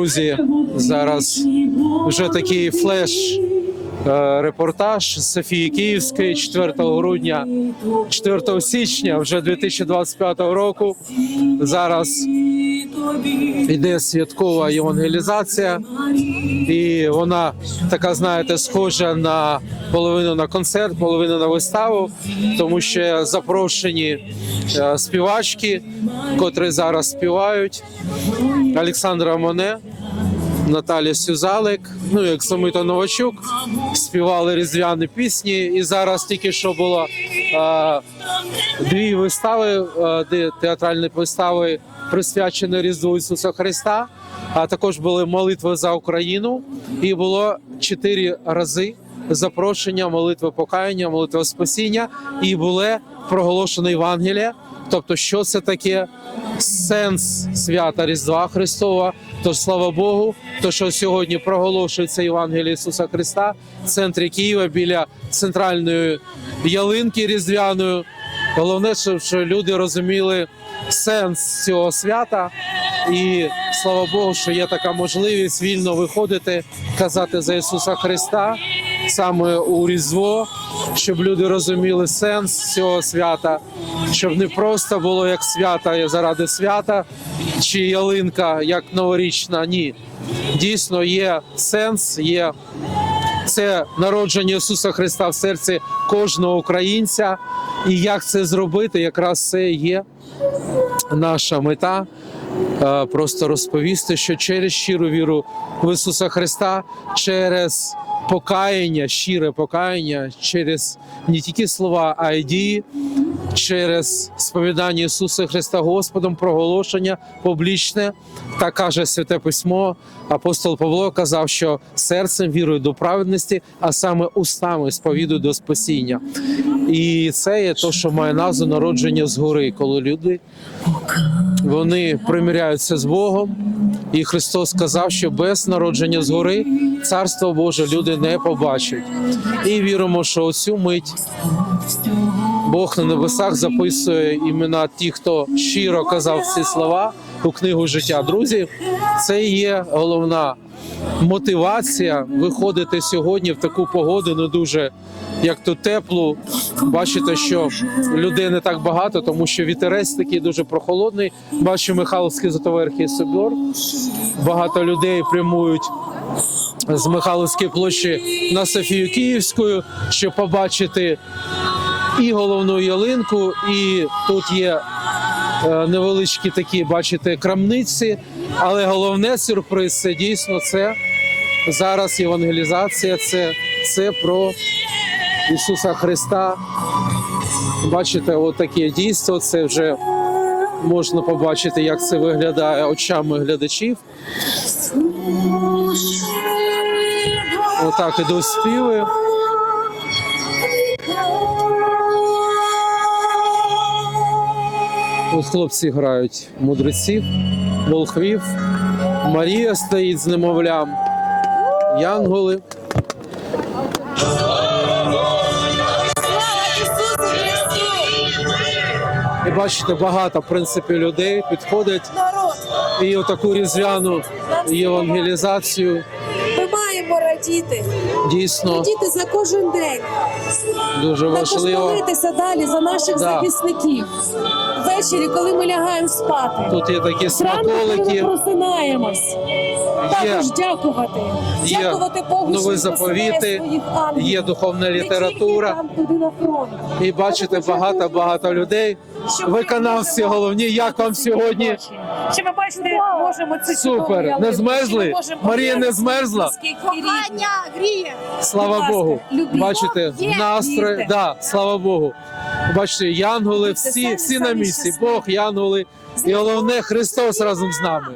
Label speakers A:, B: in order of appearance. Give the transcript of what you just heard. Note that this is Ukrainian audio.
A: Друзі, зараз вже такий флеш е, Софії Київської 4 грудня, 4 січня вже 2025 року. Зараз йде святкова євангелізація, і вона така, знаєте, схожа на половину на концерт, половину на виставу, тому що запрошені е, співачки, котрі зараз співають. Олександра Моне, Наталя Сюзалик, ну як Самита Новачук, співали різдвяні пісні. І зараз тільки що було е, дві вистави, де театральні вистави присвячені Різдву Ісуса Христа. А також були молитви за Україну, і було чотири рази запрошення, молитви покаяння, молитви спасіння, і було проголошено Євангеліє. Тобто, що це таке сенс свята Різдва Христова. Тож слава Богу, то що сьогодні проголошується Євангеліє Ісуса Христа в центрі Києва біля центральної ялинки різдвяної. Головне, щоб що люди розуміли сенс цього свята, і слава Богу, що є така можливість вільно виходити, казати за Ісуса Христа саме у Різдво, щоб люди розуміли сенс цього свята, щоб не просто було як свята заради свята чи ялинка як новорічна. Ні, дійсно є сенс, є це народження Ісуса Христа в серці кожного українця. І як це зробити, якраз це є наша мета. Е, Просто розповісти, що через щиру віру в Ісуса Христа, через покаяння, щире покаяння, через не тільки слова, а й дії, через сповідання Ісуса Христа Господом, проголошення публічне, так каже Святе Письмо. Апостол Павло казав, що серцем вірує до праведності, а саме устами сповідують до спасіння. І це є те, що має назву народження згори, коли люди вони примиряються з Богом. І Христос сказав, що без народження згори царство Боже люди не побачать. І віримо, що оцю мить Бог на небесах записує імена тих, хто щиро казав ці слова у книгу життя. Друзі, це є головна мотивація виходити сьогодні в таку погоду, не дуже як то теплу. Бачите, що людей не так багато, тому що вітерець такий дуже прохолодний. Бачу Михайловський Зотоверхий собор. Багато людей прямують з Михайловської площі на Софію Київську, щоб побачити і головну ялинку, і тут є е, невеличкі такі, бачите, крамниці. Але головне сюрприз це дійсно це зараз євангелізація, це, це про Ісуса Христа. Бачите, от дійство. Це вже можна побачити, як це виглядає очами глядачів. Отак ідуть співи. Тут хлопці грають мудреців, волхвів. Марія стоїть з немовлям, янголи. І бачите, багато в принципі людей підходять
B: народ.
A: і отаку різдвяну євангелізацію
B: Ми маємо радіти.
A: Дійсно
B: Радіти за кожен день.
A: дуже
B: Також
A: важливо.
B: молитися далі за наших
A: Да.
B: захисників. Ввечері, коли ми лягаємо спати.
A: Тут є такі
B: коли ми
A: смаколики,
B: просинаємось. Також дякувати.
A: Є
B: Дякувати Богу,
A: нові заповіти, є духовна література.
B: там, туди на фронт.
A: І бачите багато багато людей. Виконавці головні. Як вам сьогодні?
B: Що ми бачите, можемо це
A: Супер. Не змерзли? Марія не змерзла?
B: Кохання гріє.
A: Слава Богу. Бачите,
B: настрої,
A: Да, слава Богу. Бачите, янголи, всі, всі на місці. Бог, янголи. І головне, Христос разом з нами.